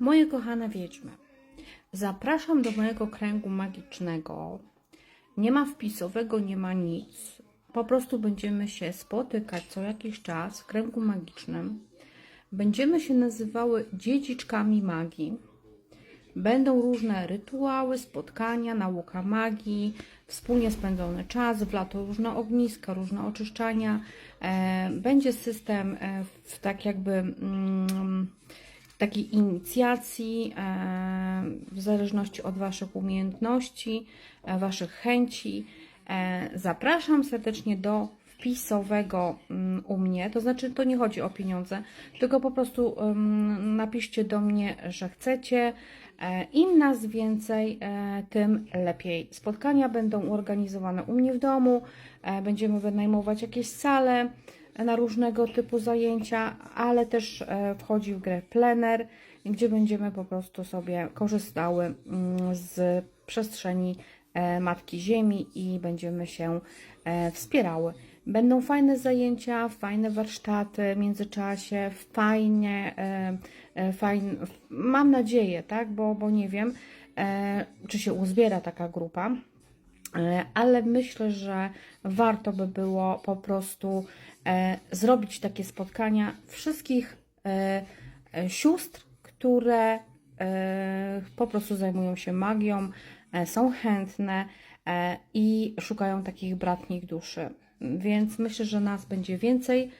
Moje kochane wiedźmy, zapraszam do mojego kręgu magicznego. Nie ma wpisowego, nie ma nic. Po prostu będziemy się spotykać co jakiś czas w kręgu magicznym. Będziemy się nazywały dziedziczkami magii. Będą różne rytuały, spotkania, nauka magii, wspólnie spędzony czas, w lato różne ogniska, różne oczyszczania. E, Będzie system e, w tak jakby mm, takiej inicjacji, e, w zależności od Waszych umiejętności, e, Waszych chęci. E, Zapraszam serdecznie do wpisowego mm, u mnie, to znaczy to nie chodzi o pieniądze, tylko po prostu ym, napiszcie do mnie, że chcecie. Im nas więcej, tym lepiej. Spotkania będą organizowane u mnie w domu, będziemy wynajmować jakieś sale na różnego typu zajęcia, ale też e, wchodzi w grę plener, gdzie będziemy po prostu sobie korzystały mm, z przestrzeni e, Matki Ziemi i będziemy się e, wspierały. Będą fajne zajęcia, fajne warsztaty w międzyczasie, fajnie, e, e, fajn, mam nadzieję, tak, bo, bo nie wiem, czy się uzbiera taka grupa, ale myślę, że warto by było po prostu e, zrobić takie spotkania wszystkich e, e, sióstr, które e, po prostu zajmują się magią, e, są chętne e, i szukają takich bratnich duszy. Więc myślę, że nas będzie więcej.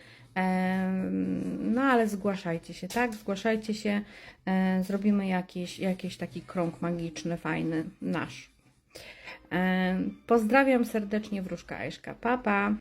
No ale zgłaszajcie się, tak? Zgłaszajcie się, e, zrobimy jakiś, jakiś taki krąg magiczny, fajny, nasz. Pozdrawiam serdecznie, wróżka Ejszka. Pa, pa.